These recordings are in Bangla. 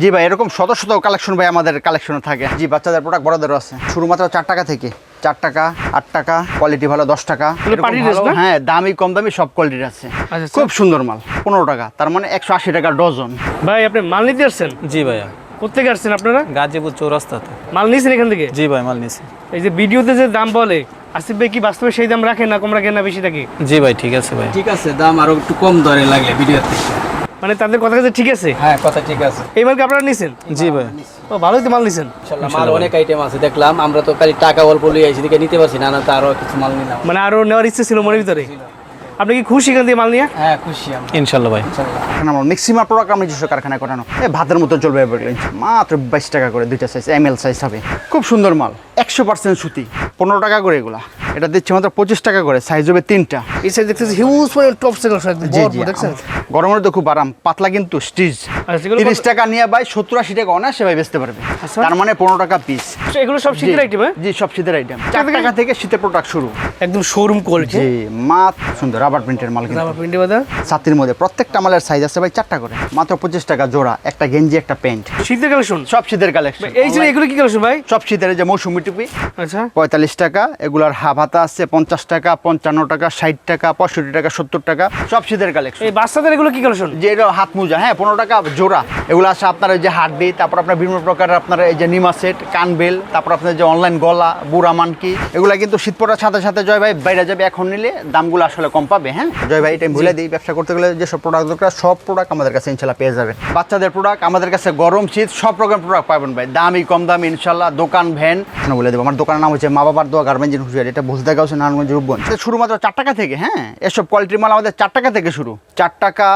জি ভাই এরকম শত শত কালেকশন ভাই আমাদের কালেকশনে থাকে। জি বাচ্চাদের প্রোডাক্ট বড়দেরও আছে। শুরু মাত্র চার টাকা থেকে। চার টাকা আট টাকা কোয়ালিটি ভালো দশ টাকা? হ্যাঁ দামি কম দামি সব কোয়ালিটির আছে। আচ্ছা, খুব সুন্দর মাল পনেরো টাকা তার মানে একশো আশি টাকা ডজন। ভাই আপনি মাল নিতে আসছেন? জি ভাইয়া। কোথেকে আসছেন আপনারা? গাজীপুর চৌরাস্তাতে। মাল নিয়েছেন এখান থেকে? জি ভাই মাল নিছি। এই যে ভিডিওতে যে দাম বলে আসিফ ভাই কি বাস্তবে সেই দাম রাখেন না কম রাখেন না বেশি থাকে? জি ভাই ঠিক আছে ভাই। ঠিক আছে দাম আরও একটু কম দরে লাগলে ভিডিও থেকে মানে তাদের কথা কাছে ঠিক আছে? হ্যাঁ কথা ঠিক আছে। এই মাল কি আপনারা নিছেন? জি ভাই। ও ভালোই তো মাল নিছেন। ইনশাল্লাহ মাল অনেক আইটেম আছে দেখলাম। আমরা তো খালি টাকা অল্প লিয়ে আইছি দিকে নিতে পারছি না না তো আরও কিছু মাল নিলাম। মানে আরও নেওয়ার ইচ্ছে ছিল মনের ভিতরে? আপনি কি খুশি এখান থেকে মাল নিয়ে? হ্যাঁ খুশি আমি ইনশাল্লাহ ভাই। আমার ম্যাক্সিমাম প্রোডাক্ট আমরা নিজস্ব কারখানায় করানো। এই ভাতের মতো চলবে মাত্র বাইশ টাকা করে দুইটা সাইজ এম এল সাইজ হবে। খুব সুন্দর মাল একশো পার্সেন্ট সুতি পনেরো টাকা করে এগুলা। এটা দিচ্ছে মাত্র পঁচিশ টাকা করে সাইজ হবে তিনটা। এই সাইজ দেখতেছি হিউজ পরিমাণ টপ সেল জি জি গরমের তো খুব আরাম পাতলা কিন্তু স্টিচ আচ্ছা, তিরিশ টাকা নিয়ে ভাই সত্তর আশি টাকা অনায়াসে ভাই বেচতে পারবে। আচ্ছা। তার মানে পনেরো টাকা পিস এগুলো সব শীতের আইটেম হ্যাঁ? জি সব শীতের আইটেম চার টাকা থেকে শীতের প্রোডাক্ট শুরু। একদম শোরুম কোয়ালিটি জি মাত সুন্দর রাবার প্রিন্টের মাল কিন্তু। আমার প্রিন্টে বাদা ছাতির মধ্যে প্রত্যেকটা মালের সাইজ আছে ভাই চারটা করে। মাত্র পঁচিশ টাকা জোড়া একটা গেঞ্জি একটা প্যান্ট। শীতের কালেকশন সব শীতের কালেকশন এই যে এগুলো কি কালেকশন ভাই? সব শীতের যে মৌসুমি টুপি। আচ্ছা। পঁয়তাল্লিশ টাকা এগুলার হাফ হাতা আছে পঞ্চাশ টাকা পঞ্চান্ন টাকা ষাট টাকা পঁয়ষট্টি টাকা সত্তর টাকা সব শীতের কালেকশন এই বাচ্চাদের এগুলো কি কালেকশন যে এটা হাত মোজা হ্যাঁ পনেরো টাকা জোড়া। এগুলো আছে আপনার যে হাড্ডি তারপর আপনার বিভিন্ন প্রকার আপনার এই যে নিমা সেট কানবেল তারপর আপনার যে অনলাইন গলা বুড়া মানকি এগুলো কিন্তু শীত পড়ার সাথে সাথে জয় ভাই বাইরে যাবে এখন নিলে দামগুলো আসলে কম পাবে হ্যাঁ? জয় ভাই এটা ভুলে দিই ব্যবসা করতে গেলে যেসব প্রোডাক্ট দরকার সব প্রোডাক্ট আমাদের কাছে ইনশাল্লাহ পেয়ে যাবে বাচ্চাদের প্রোডাক্ট আমাদের কাছে গরম শীত সব রকম প্রোডাক্ট পাবেন ভাই। দামি কম দামি ইনশাল্লাহ দোকান ভ্যান। এখানে বলে দেবো আমার দোকানের নাম হচ্ছে মা বাবার দোয়া গার্মেন্ট হুশিয়ার এটা দেখা হচ্ছে নারায়ণগঞ্জ রূপগঞ্জ? শুরুমাত্র চার টাকা থেকে হ্যাঁ? এসব কোয়ালিটির মাল আমাদের চার টাকা থেকে শুরু। চার টাকা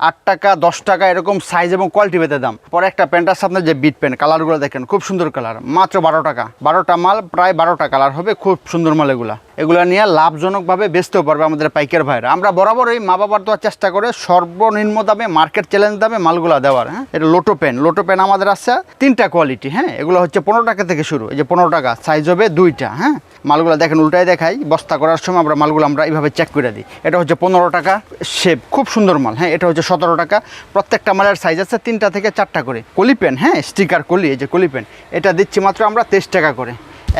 আট টাকা, দশ টাকা এরকম সাইজ এবং কোয়ালিটি ভেদে দাম। পরে একটা প্যান্ট আছে আপনার যে বিট প্যান্ট কালারগুলো দেখেন, খুব সুন্দর কালার মাত্র বারো টাকা। বারোটা মাল, প্রায় বারোটা কালার হবে খুব সুন্দর মাল এগুলা। এগুলো নিয়ে লাভজনকভাবে বেচতেও পারবে আমাদের পাইকার ভাইরা। আমরা বরাবর এই মা বাবার দেওয়ার চেষ্টা করে সর্বনিম্ন দামে মার্কেট চ্যালেঞ্জ দামে মালগুলো দেওয়ার হ্যাঁ? এটা লোটো পেন লোটো পেন আমাদের আছে তিনটা কোয়ালিটি হ্যাঁ? এগুলো হচ্ছে পনেরো টাকা থেকে শুরু, এই যে পনেরো টাকা সাইজ হবে দুইটা হ্যাঁ? মালগুলো দেখেন, উল্টাই দেখাই, বস্তা করার সময় আমরা মালগুলো আমরা এইভাবে চেক করে দিই। এটা হচ্ছে পনেরো টাকা শেপ খুব সুন্দর মাল হ্যাঁ এটা হচ্ছে সতেরো টাকা। প্রত্যেকটা মালের সাইজ আছে তিনটা থেকে চারটা করে। কলি পেন হ্যাঁ স্টিকার কলি, এই যে কলি পেন এটা দিচ্ছি মাত্র আমরা তেইশ টাকা করে।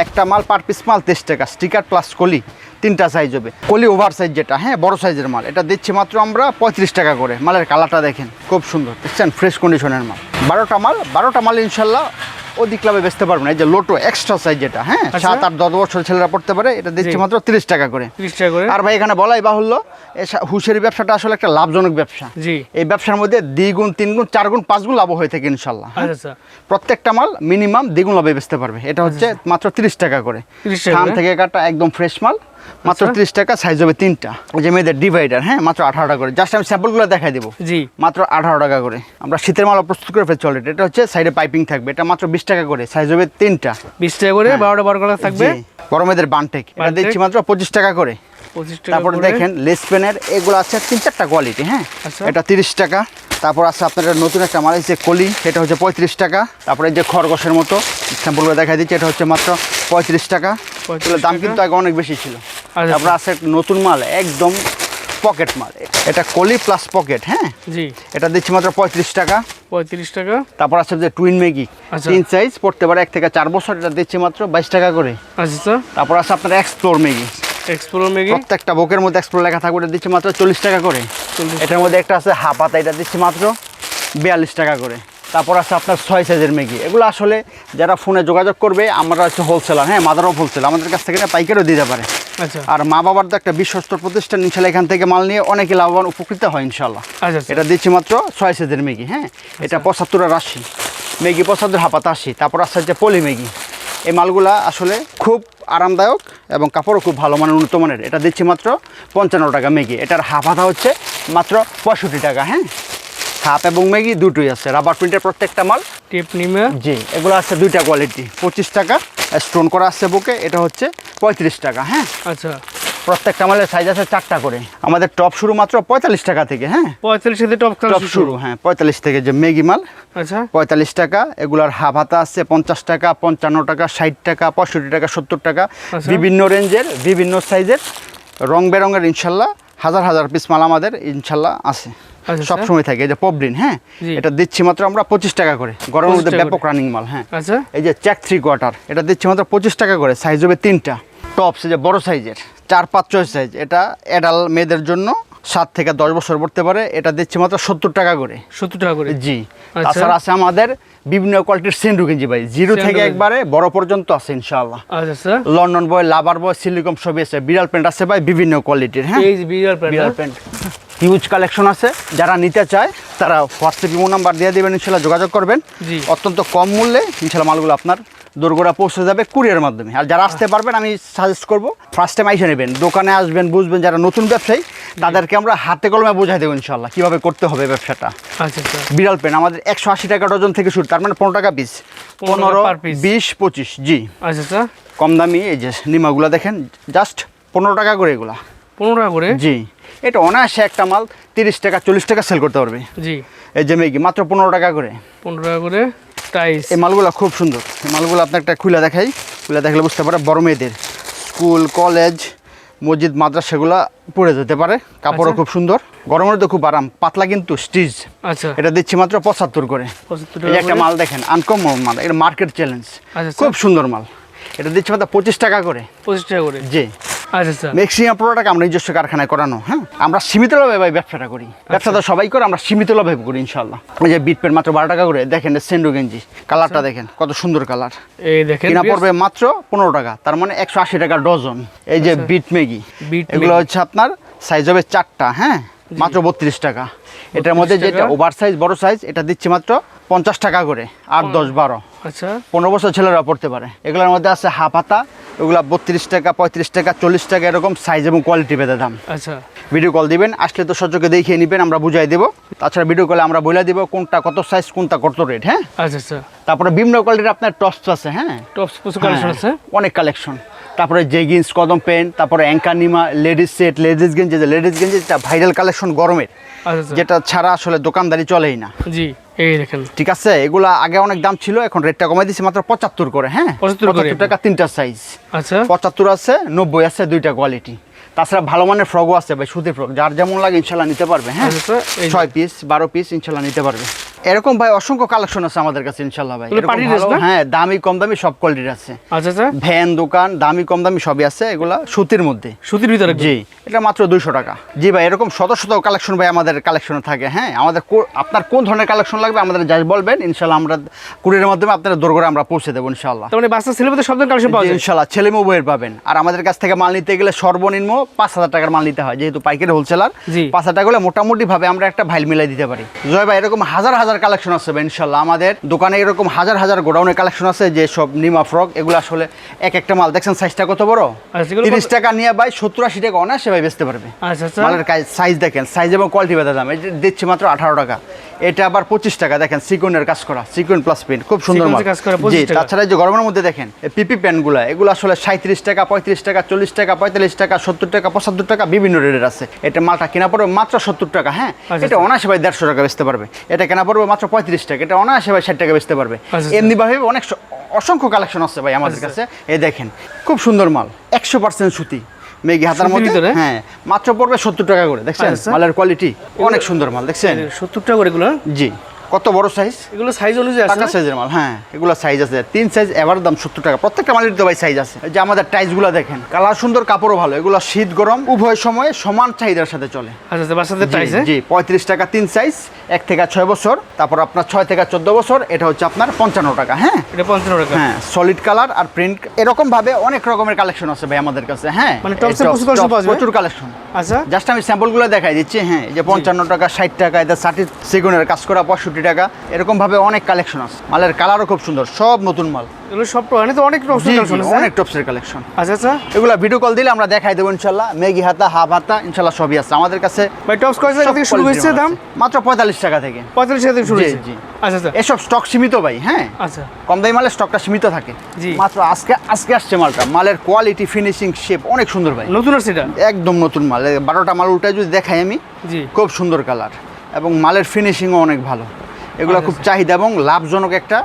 একটা মাল পার পিস মাল তেইশ টাকা স্টিকার প্লাস কলি, তিনটা সাইজ হবে। কলি ওভার সাইজ যেটা হ্যাঁ বড় সাইজের মাল, এটা দিচ্ছি মাত্র আমরা পঁয়ত্রিশ টাকা করে। মালের কালারটা দেখেন, খুব সুন্দর, দেখছেন ফ্রেশ কন্ডিশনের মাল। বারোটা মাল বারোটা মাল ইনশাল্লাহ অধিক লাভে বেচতে পারবেন না। এই যে লোটো এক্সট্রা সাইজ যেটা হ্যাঁ? আচ্ছা। সাত আট দশ বছর ছেলেরা পড়তে পারে এটা দিচ্ছি মাত্র তিরিশ টাকা করে। তিরিশ টাকা করে। আর ভাই এখানে বলাই বাহুল্য হুঁশিয়ারি ব্যবসাটা আসলে একটা লাভজনক ব্যবসা। জি। এই ব্যবসার মধ্যে দ্বিগুণ তিনগুণ চারগুণ পাঁচগুণ লাভ হয়ে থাকে ইনশাল্লাহ হ্যাঁ? আচ্ছা আচ্ছা। প্রত্যেকটা মাল মিনিমাম দ্বিগুণ লাভে বেচতে পারবে। এটা হচ্ছে মাত্র তিরিশ টাকা করে। 30 টাকা থান করে? থেকে কাটা একদম ফ্রেশ মাল। মাত্র আচ্ছা। তিরিশ টাকা সাইজ হবে তিনটা। ওই যে মেয়েদের ডিভাইডার হ্যাঁ? মাত্র আঠারো টাকা করে। জাস্ট আমি স্যাম্পলগুলো দেখাই দেবো। জি। মাত্র আঠারো টাকা করে। আমরা শীতের মাল প্রস্তুত করে ফেলছি অলরেডি এটা হচ্ছে সাইডে পাইপিং থাকবে। এটা মাত্র বিশ টাকা করে। সাইজ হবে তিনটা। বিশ টাকা করে বারোটা বারো কালার থাকবে। বড় মেয়েদের বানটেক। এটা দিচ্ছি মাত্র পঁচিশ টাকা করে। তারপরে দেখেন লেস পেনের এগুলো আছে তিন চারটা কোয়ালিটি হ্যাঁ? আচ্ছা। এটা তিরিশ টাকা। তারপর আছে আপনার নতুন একটা মাল আছে কলি এটা হচ্ছে পঁয়ত্রিশ টাকা। তারপরে এই যে খরগোশের মতো স্যাম্পলগুলো দেখা দিচ্ছি এটা হচ্ছে মাত্র পঁয়ত্রিশ টাকা। দাম কিন্তু আগে অনেক বেশি ছিল। তারপরে আছে নতুন মাল একদম পকেট মাল। এটা কলি প্লাস পকেট হ্যাঁ? জি। এটা দিচ্ছি মাত্র পঁয়ত্রিশ টাকা। পঁয়ত্রিশ টাকা। তারপর আছে যে টুইন ম্যাগি আচ্ছা। তিন সাইজ পড়তে পারে এক থেকে চার বছর এটা দিচ্ছি মাত্র বাইশ টাকা করে। আচ্ছা তারপর আছে আপনার এক্সপ্লোর ম্যাগি এক্সপ্লোর মেগি প্রত্যেকটা বুকের মধ্যে এক্সপ্লোর লেখা থাকবে এটা দিচ্ছি মাত্র চল্লিশ টাকা করে। এটার মধ্যে একটা আছে হাফ হাতা এটা দিচ্ছি মাত্র বিয়াল্লিশ টাকা করে। তারপর আছে আপনার ছয় সাইজের ম্যাগি এগুলো আসলে যারা ফোনে যোগাযোগ করবে আমরা হচ্ছে হোলসেলার হ্যাঁ মাদারও হোলসেল আমাদের কাছ থেকে পাইকারও দিতে পারে। আচ্ছা আর মা বাবার তো একটা বিশ্বস্ত প্রতিষ্ঠান ইনশাল্লাহ এখান থেকে মাল নিয়ে অনেকে লাভবান উপকৃত হয় ইনশাল্লাহ। আচ্ছা আচ্ছা। এটা দিচ্ছি মাত্র ছয় সাইজের ম্যাগি হ্যাঁ? এটা পঁচাত্তর আর আশি। ম্যাগি পঁচাত্তর হাফাতা আশি। তারপর আসছে হচ্ছে পলি ম্যাগি। এই মালগুলা আসলে খুব আরামদায়ক এবং কাপড়ও খুব ভালো মানের উন্নত মানের। এটা দিচ্ছি মাত্র পঞ্চান্ন টাকা ম্যাগি। এটার হাফাতা হচ্ছে মাত্র পঁয়ষট্টি টাকা হ্যাঁ? হাফ এবং ম্যাগি দুটোই আছে। রাবার প্রিন্টের প্রত্যেকটা মাল। টেপ নিমে। জি এগুলো আছে দুইটা কোয়ালিটি পঁচিশ টাকা স্টোন করা আছে বুকে এটা হচ্ছে পঁয়ত্রিশ টাকা হ্যাঁ? আচ্ছা। প্রত্যেকটা মালের সাইজ আছে চারটা করে। আমাদের টপ শুরু মাত্র পঁয়তাল্লিশ টাকা থেকে হ্যাঁ? পঁয়তাল্লিশ থেকে টপ টপ শুরু। হ্যাঁ পঁয়তাল্লিশ থেকে যে মেগি মাল। আচ্ছা। পঁয়তাল্লিশ টাকা এগুলার হাফ হাতা আছে পঞ্চাশ টাকা পঞ্চান্ন টাকা ষাট টাকা পঁয়ষট্টি টাকা সত্তর টাকা। আচ্ছা। বিভিন্ন রেঞ্জের বিভিন্ন সাইজের রং বেরঙের ইনশাল্লাহ হাজার হাজার পিস মাল আমাদের ইনশাল্লাহ আছে। সব সময় থাকে এই যে পবলিন হ্যাঁ? এটা দিচ্ছি মাত্র আমরা পঁচিশ টাকা করে। গরমের মধ্যে ব্যাপক রানিং মাল হ্যাঁ। আচ্ছা। এই যে চেক থ্রি কোয়ার্টার এটা দিচ্ছি মাত্র পঁচিশ টাকা করে। সাইজ হবে তিনটা। টপস যে বড় সাইজের চার পাঁচ ছয় সাইজ এটা অ্যাডাল মেয়েদের জন্য সাত থেকে দশ বছর পড়তে পারে। এটা দিচ্ছি মাত্র সত্তর টাকা করে। সত্তর টাকা করে। জি। আচ্ছা। তাছাড়া আছে আমাদের বিভিন্ন কোয়ালিটির সেন্ডু গেঞ্জি ভাই। জিরো থেকে একবারে বড় পর্যন্ত আছে ইনশাআল্লাহ। আচ্ছা লন্ডন বয় লাভার বয় সিলিকম সবই আছে বিড়াল প্যান্ট আছে ভাই বিভিন্ন কোয়ালিটির হ্যাঁ? বিড়াল প্যান্ট বিড়াল প্যান্ট হিউজ কালেকশন আছে। যারা নিতে চায় তারা হোয়াটসঅ্যাপ ইমো নাম্বার দিয়ে দেবেন ইনশাল্লাহ যোগাযোগ করবেন। জি। অত্যন্ত কম মূল্যে ইনশাল্লাহ মালগুলো আপনার দোরগোড়া পৌঁছে যাবে কুরিয়ার মাধ্যমে। আর যারা আসতে পারবেন আমি সাজেস্ট করব ফার্স্ট টাইম আইসে নেবেন। দোকানে আসবেন বুঝবেন যারা নতুন ব্যবসায়ী তাদেরকে আমরা হাতে কলমে বোঝাই দেবো ইনশাল্লাহ কীভাবে করতে হবে ব্যবসাটা। আচ্ছা বিড়াল পেন আমাদের একশো আশি টাকা ডজন থেকে শুরু তার মানে পনেরো টাকা পিস পনেরো। বিশ পঁচিশ জি। আচ্ছা স্যার কম দামি এই যে নিমাগুলো দেখেন জাস্ট পনেরো টাকা করে এগুলা। পনেরো টাকা করে? জি। এটা অনায়াসে একটা মাল তিরিশ টাকা চল্লিশ টাকা সেল করতে পারবে। জি। এই যে মেগি মাত্র পনেরো টাকা করে? পনেরো টাকা করে টাইস এই মালগুলো খুব সুন্দর। এই মালগুলো আপনার একটা খুলে দেখাই। খুলে দেখলে বুঝতে পারে বড় মেয়েদের। স্কুল কলেজ মসজিদ মাদ্রাসা সেগুলো পরে যেতে পারে। কাপড়ও আচ্ছা। খুব সুন্দর। গরমের তো খুব আরাম পাতলা কিন্তু স্টিচ আচ্ছা। এটা দিচ্ছি মাত্র পঁচাত্তর করে। এই একটা মাল দেখেন আনকমন মাল। এটা মার্কেট চ্যালেঞ্জ আচ্ছা, খুব সুন্দর মাল। এটা দিচ্ছি মাত্র পঁচিশ টাকা করে। পঁচিশ টাকা করে। জি। ম্যাক্সিমাম প্রোডাক্ট আমরা নিজস্ব কারখানায় করানো? হ্যাঁ? আমরা সীমিত লাভে ভাই ব্যবসাটা করি। ব্যবসা তো সবাই করে আমরা সীমিত লাভে করি ইনশাল্লাহ ওই যে মাত্র বারো টাকা করে দেখেন সেন্ডো গেঞ্জি কালারটা দেখেন কত সুন্দর কালার। এই দেখেন কিনা পড়বে মাত্র পনেরো টাকা তার মানে একশো আশি টাকা ডজন। এই যে বিট ম্যাগি বিট এগুলো হচ্ছে আপনার সাইজ হবে চারটা হ্যাঁ? মাত্র বত্রিশ টাকা। এটার মধ্যে যেটা ওভার সাইজ বড় সাইজ এটা দিচ্ছি মাত্র পঞ্চাশ টাকা করে আট দশ বারো। আচ্ছা। পনেরো বছর ছেলেরা পড়তে পারে। এগুলোর মধ্যে আছে হাফ হাতা এগুলো বত্রিশ টাকা পঁয়ত্রিশ টাকা চল্লিশ টাকা এরকম সাইজ এবং কোয়ালিটি বেঁধে দাম। আচ্ছা। ভিডিও কল দিবেন আসলে তো সচকে দেখিয়ে নেবেন আমরা বুঝাই দেবো। তাছাড়া ভিডিও কলে আমরা বলে দিব কোনটা কত সাইজ কোনটা কত রেট হ্যাঁ? আচ্ছা স্যার তারপরে বিভিন্ন কোয়ালিটির আপনার টপস আছে হ্যাঁ? টপস প্রচুর কালেকশন আছে। হ্যাঁ, অনেক কালেকশন তারপরে জেগিন্স কদম প্যান্ট তারপরে অ্যাঙ্কার নিমা লেডিস সেট লেডিস গেঞ্জি লেডিস গেঞ্জি যেটা ভাইরাল কালেকশন গরমের। আচ্ছা। যেটা ছাড়া আসলে দোকানদারি চলেই না। জি। এই দেখেন। ঠিক আছে এগুলা আগে অনেক দাম ছিল এখন রেটটা কমাই দিয়েছি মাত্র পঁচাত্তর করে হ্যাঁ? 75 টাকা তিনটা সাইজ আচ্ছা। পঁচাত্তর আছে নব্বই আছে দুইটা কোয়ালিটি তাছাড়া ভালো মানের ফ্রকও আছে ভাই সুতির ফ্রক যার যেমন লাগে ইনশাল্লাহ নিতে পারবে হ্যাঁ? আচ্ছা ছয় পিস বারো পিস ইনশাল্লাহ নিতে পারবে। এরকম ভাই অসংখ্য কালেকশন আছে আমাদের কাছে ইনশাল্লাহ ভাই। হ্যাঁ দামি কম দামি সব কোয়ালিটির আছে। আচ্ছা স্যার ভ্যান দোকান দামি কম দামি সবই আছে এগুলা সুতির মধ্যে। সুতির ভিতরে জি এটা মাত্র দুইশো টাকা। জি ভাই এরকম শত শত কালেকশন ভাই আমাদের কালেকশনে থাকে হ্যাঁ? আমাদের আপনার কোন ধরনের কালেকশন লাগবে আমাদের যাই বলবেন ইনশাল্লাহ আমরা কুরিয়ারের মাধ্যমে আপনার দোরগোড়ে আমরা পৌঁছে দেবো ইনশাল্লাহ মানে বাচ্চা ছেলেমেয়েদের সব ধরনের কালেকশন পাওয়া যায়? ইনশাল্লাহ ছেলে মোবাইল পাবেন। আর আমাদের কাছ থেকে মাল নিতে গেলে সর্বনিম্ন পাঁচ হাজার টাকার মাল নিতে হয় যেহেতু পাইকারি হোলসেলার। পাঁচ হাজার টাকা হলে মোটামুটি ভাবে আমরা একটা ভাইল মিলাই দিতে পারি। জয় ভাই এরকম হাজার হাজার কালেকশন আছে ইনশাল্লাহ। আমাদের দোকানে এরকম হাজার হাজার গোডাউনের কালেকশন আছে যে সব নিমা ফ্রক এগুলো আসলে এক একটা মাল। দেখছেন সাইজটা কত বড়? আচ্ছা, তিরিশ টাকা নিয়ে ভাই সত্তর আশি টাকা অনায়াসে ভাই বেচতে পারবে। আচ্ছা আচ্ছা। মালের সাইজ দেখেন সাইজ এবং কোয়ালিটি বেদা দাম। দিচ্ছে মাত্র আঠারো টাকা। এটা আবার পঁচিশ টাকা দেখেন সিকুনের কাজ করা সিকুন প্লাস প্রিন্ট খুব সুন্দর কাজ করা 25 জি তাছাড়া এই যে গরমের মধ্যে দেখেন পিপি প্যান্টগুলো এগুলো আসলে সাঁত্রিশ টাকা পঁয়ত্রিশ টাকা চল্লিশ টাকা পঁয়তাল্লিশ টাকা সত্তর টাকা পঁচাত্তর টাকা বিভিন্ন রেটের আছে। এটা মালটা কেনা পড়বে মাত্র সত্তর টাকা হ্যাঁ? আচ্ছা, এটা অনায়াসে ভাই দেড়শো টাকা বেচতে পারবে। এটা কেনা পড়বে মাত্র পঁয়ত্রিশ টাকা এটা অনায়াসে ভাই ষাট টাকা বেচতে পারবে। আচ্ছা, এমনি ভাবে অনেক অসংখ্য কালেকশন আছে ভাই আমাদের কাছে। এই দেখেন খুব সুন্দর মাল একশো পার্সেন্ট সুতি। মেঘি হাতার মধ্যে? হ্যাঁ মাত্র পড়বে সত্তর টাকা করে দেখছেন? আচ্ছা। মালের কোয়ালিটি অনেক সুন্দর মাল দেখছেন? সত্তর টাকা করে এগুলো? জি। কত বড় সাইজ এগুলো সাইজ অনুযায়ী আছে টাকা সাইজের মাল হ্যাঁ এগুলো সাইজ আছে। তিন সাইজ এবার দাম সত্তর টাকা। প্রত্যেকটা মালের তো ভাই সাইজ আছে। এই যে আমাদের টাইসগুলো দেখেন কালার সুন্দর কাপড়ও ভালো। এগুলো শীত গরম উভয় সময়ে সমান চাহিদার সাথে চলে। আচ্ছা আচ্ছা বাচ্চাদের জি, টাইস জি পঁয়ত্রিশ টাকা তিন সাইজ এক থেকে ছয় বছর তারপর আপনার ছয় থেকে চোদ্দ বছর এটা হচ্ছে আপনার পঞ্চান্ন টাকা হ্যাঁ? এটা পঞ্চান্ন টাকা। হ্যাঁ সলিড কালার আর প্রিন্ট এরকম ভাবে অনেক রকমের কালেকশন আছে ভাই আমাদের কাছে হ্যাঁ? মানে প্রচুর কালেকশন আচ্ছা। জাস্ট আমি স্যাম্পলগুলো দেখাই দিচ্ছি হ্যাঁ এই যে পঞ্চান্ন টাকা ষাট টাকা এদের ষাটি সেগুনের কাজ করা পঁয়ষট্টি টাকা এরকম ভাবে অনেক কালেকশন আছে। মালের কালারও খুব সুন্দর সব নতুন মাল। এগুলো সব মানে তো অনেক কালেকশন টপসের কালেকশন আচ্ছা আচ্ছা। এগুলো ভিডিও কল দিলে আমরা দেখাই দেবো ইনশাল্লাহ মেগি হাতা হাফ হাতা ইনশাল্লাহ সবই আছে। আমাদের কাছে ভাই টপস কয় টাকা থেকে শুরু হয়েছে দাম? মাত্র পঁয়তাল্লিশ টাকা থেকে। পঁয়তাল্লিশ টাকা থেকে শুরু হয়েছে? জি। আচ্ছা আচ্ছা। এসব স্টক সীমিত ভাই হ্যাঁ? আচ্ছা। কম দামি মালের স্টকটা সীমিত থাকে। জি। মাত্র আজকে আজকে আসছে মালটা। মালের কোয়ালিটি ফিনিশিং শেপ অনেক সুন্দর ভাই। নতুন এটা? একদম নতুন মাল। বারোটা মাল উল্টায় যদি দেখাই আমি জি। খুব সুন্দর কালার এবং মালের ফিনিশিংও অনেক ভালো। এগুলো আচ্ছা, খুব চাহিদা এবং লাভজনক একটা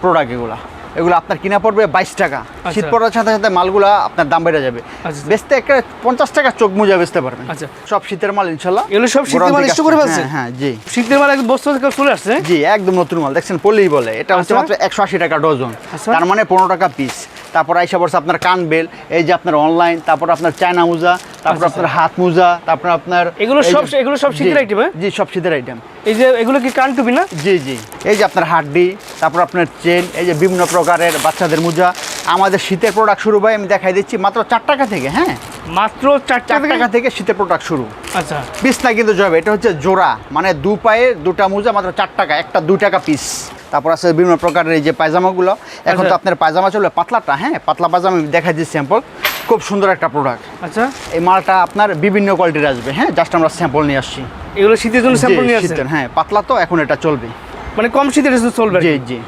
প্রোডাক্ট এগুলা। এগুলো আপনার কিনা পড়বে বাইশ টাকা। শীত পড়ার সাথে সাথে মালগুলা আপনার দাম বেড়ে যাবে। আচ্ছা। বেচতে একটা পঞ্চাশ টাকা চোখ মুজা বেচতে পারবেন। আচ্ছা। সব শীতের মাল ইনশাল্লাহ এগুলো সব শীতের মাল করে ফেলছে? হ্যাঁ হ্যাঁ জি। শীতের বেলা একদম বস্তা থেকে চলে আসছে? জি একদম নতুন মাল। দেখছেন পল্লি বলে। এটা হচ্ছে আচ্ছা। মাত্র একশো আশি টাকা ডজন। আচ্ছা। তার মানে পনেরো টাকা পিস তারপর আইসা পড়ছে আপনার কান বেল এই যে আপনার অনলাইন তারপর আপনার চায়না মোজা তারপর আচ্ছা, আপনার হাত মোজা তারপর আপনার এগুলো সব- এগুলো সব শীতের আইটেম হ্যাঁ? জি সব শীতের আইটেম এই যে এগুলো কি কান টুপি না? জি জি। এই যে আপনার হাড্ডি তারপর আপনার চেন এই যে বিভিন্ন প্রকারের বাচ্চাদের মোজা। আমাদের শীতের প্রোডাক্ট শুরু ভাই আমি দেখাই দিচ্ছি মাত্র চার টাকা থেকে হ্যাঁ? মাত্র চার টাকা? থেকে শীতের প্রোডাক্ট শুরু। আচ্ছা। পিস না কিন্তু যাবে এটা হচ্ছে জোড়া। মানে দু পায়ে দুটা মোজা মাত্র চার টাকা একটা দুই টাকা পিস তারপর আছে বিভিন্ন প্রকারের এই যে পায়জামাগুলো। এখন তো আচ্ছা। আপনার পায়জামা চলবে পাতলাটা হ্যাঁ? পাতলা পায়জামা আমি দেখাই দিচ্ছি স্যাম্পল খুব সুন্দর একটা প্রোডাক্ট আচ্ছা। এই মালটা আপনার বিভিন্ন কোয়ালিটির আসবে হ্যাঁ? জাস্ট আমরা স্যাম্পল নিয়ে আসছি। এগুলো শীতের জন্য স্যাম্পল নিয়ে আসছি হ্যাঁ পাতলা তো এখন এটা চলবে। মানে কম শীতের জন্য চলবে জি জি।